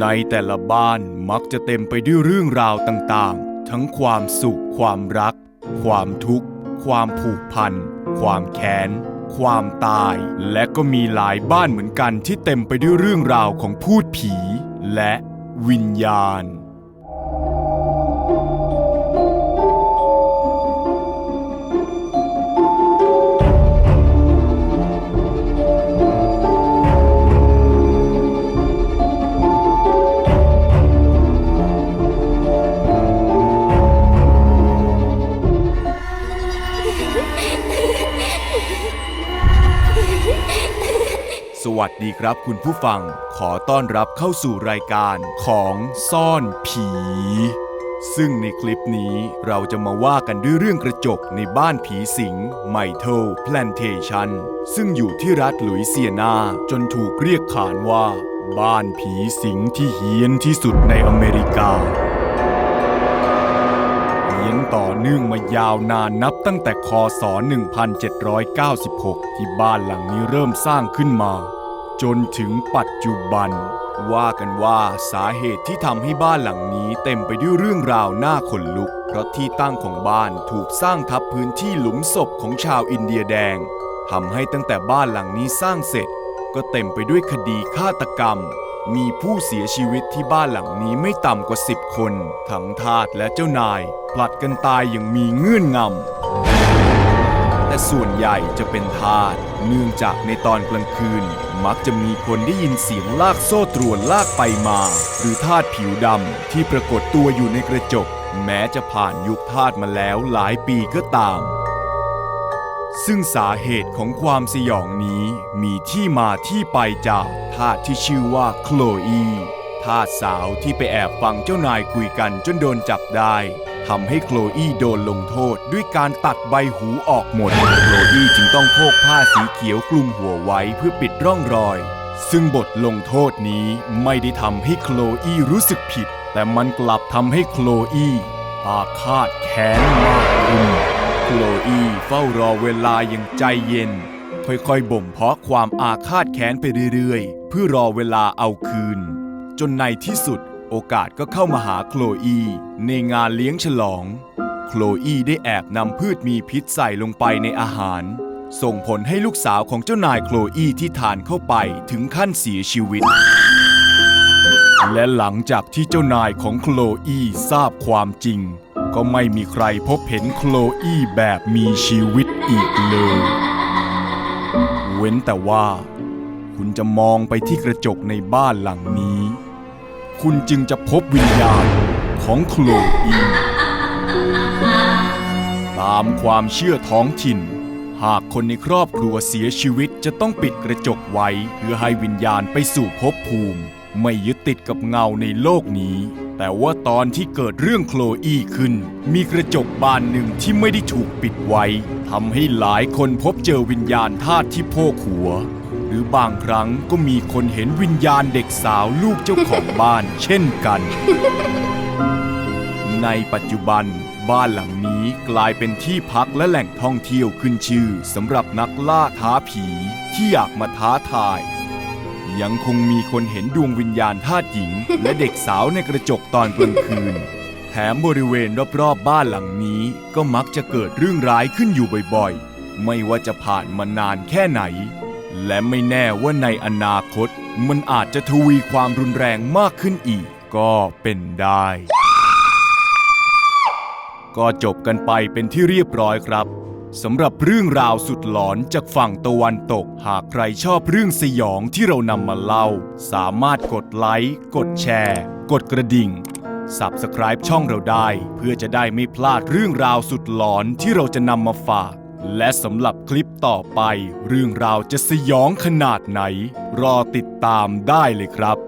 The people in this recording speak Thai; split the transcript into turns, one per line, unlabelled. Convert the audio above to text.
ในแต่ละบ้านมักจะเต็มไปด้วยเรื่องราวต่างๆ ทั้งความสุข ความรัก ความทุกข์ ความผูกพัน ความแค้น ความตาย และก็มีหลายบ้านเหมือนกันที่เต็มไปด้วยเรื่องราวของพูดผี และวิญญาณ วัสดีครับคุณผู้ฟัง ขอต้อนรับเข้าสู่รายการของซ่อนผี ซึ่งในคลิปนี้เราจะมาว่ากันด้วยเรื่องกระจกในบ้านผีสิงไมเทิลแพลนเทชันซึ่งอยู่ที่รัฐหลุยเซียนาจนถูกเรียกขานว่า บ้านผีสิงที่เฮี้ยนที่สุดในอเมริกาเฮี้ยนต่อเนื่องมายาวนานนับตั้งแต่คศ 1796 ที่บ้านหลังนี้เริ่มสร้างขึ้นมา จนถึงปัจจุบัน ว่ากันว่าสาเหตุที่ทำให้บ้านหลังนี้เต็มไปด้วยเรื่องราวน่าขนลุก เพราะที่ตั้งของบ้านถูกสร้างทับพื้นที่หลุมศพของชาวอินเดียแดงทำให้ตั้งแต่บ้านหลังนี้สร้างเสร็จ ก็เต็มไปด้วยคดีฆาตกรรม มีผู้เสียชีวิตที่บ้านหลังนี้ไม่ต่ำกว่า 10 คน ทั้งทาสและเจ้านาย ผลัดกันตายอย่างมีเงื่อนงำแต่ส่วนใหญ่จะเป็นทาส เนื่องจากในตอนกลางคืน มักจะมีคนได้ยินเสียงลากโซ่ตรวนลากไปมา หรือทาสผิวดำที่ปรากฏตัวอยู่ในกระจก แม้จะผ่านยุคทาสมาแล้วหลายปีก็ตาม ซึ่งสาเหตุของความสยองนี้มีที่มาที่ไปจากทาสที่ชื่อว่าโคลอีทาสสาวที่ไปแอบฟังเจ้านายคุยกันจนโดนจับได้ ทำให้โคลอีโดนลงโทษด้วยการตัดใบหูออกหมด โคลอีจึงต้องโพกผ้าสีเขียวคลุมหัวไว้เพื่อปิดร่องรอย ซึ่งบทลงโทษนี้ไม่ได้ทำให้โคลอีรู้สึกผิด แต่มันกลับทำให้โคลอีอาฆาตแค้นมากขึ้นโคลอีเฝ้ารอเวลาอย่างใจเย็น ค่อยๆบ่มเพาะความอาฆาตแค้นไปเรื่อยๆ เพื่อรอเวลาเอาคืน จนในที่สุด โอกาสก็เข้ามาหาโคลอีในงานเลี้ยงฉลอง โคลอีได้แอบนำพืชมีพิษใส่ลงไปในอาหาร ส่งผลให้ลูกสาวของเจ้านายโคลอีที่ทานเข้าไปถึงขั้นเสียชีวิต และหลังจากที่เจ้านายของโคลอีทราบความจริง ก็ไม่มีใครพบเห็นโคลอีแบบมีชีวิตอีกเลย เว้นแต่ว่า คุณจะมองไปที่กระจกในบ้านหลังนี้ คุณจึงจะพบวิญญาณของโคลอีตามความเชื่อท้องถิ่น หากคนในครอบครัวเสียชีวิตจะต้องปิดกระจกไว้ เพื่อให้วิญญาณไปสู่ภพภูมิ ไม่ยึดติดกับเงาในโลกนี้ แต่ว่าตอนที่เกิดเรื่องโคลอีขึ้น มีกระจกบานหนึ่งที่ไม่ได้ถูกปิดไว้ทำให้หลายคนพบเจอวิญญาณธาตุที่โพกหัว หรือบางครั้งก็มีคนเห็นวิญญาณเด็กสาวลูกเจ้าของบ้านเช่นกัน ในปัจจุบันบ้านหลังนี้กลายเป็นที่พักและแหล่งท่องเที่ยวขึ้นชื่อสำหรับนักล่าท้าผีที่อยากมาท้าทาย ยังคงมีคนเห็นดวงวิญญาณทาสหญิง และเด็กสาวในกระจกตอนกลางคืน แถมบริเวณรอบๆบ้านหลังนี้ก็มักจะเกิดเรื่องร้ายขึ้นอยู่บ่อยๆ ไม่ว่าจะผ่านมานานแค่ไหน และไม่แน่ว่าในอนาคต มันอาจจะทวีความรุนแรงมากขึ้นอีก ก็เป็นได้ ก็จบกันไปเป็นที่เรียบร้อยครับสำหรับเรื่องราวสุดหลอนจากฝั่งตะวันตก หากใครชอบเรื่องสยองที่เรานำมาเล่า สามารถกดไลค์ กดแชร์ กดกระดิ่ง Subscribe ช่องเราได้ เพื่อจะได้ไม่พลาดเรื่องราวสุดหลอนที่เราจะนำมาฝาก และสำหรับคลิปต่อไป เรื่องราวจะสยองขนาดไหน รอติดตามได้เลยครับ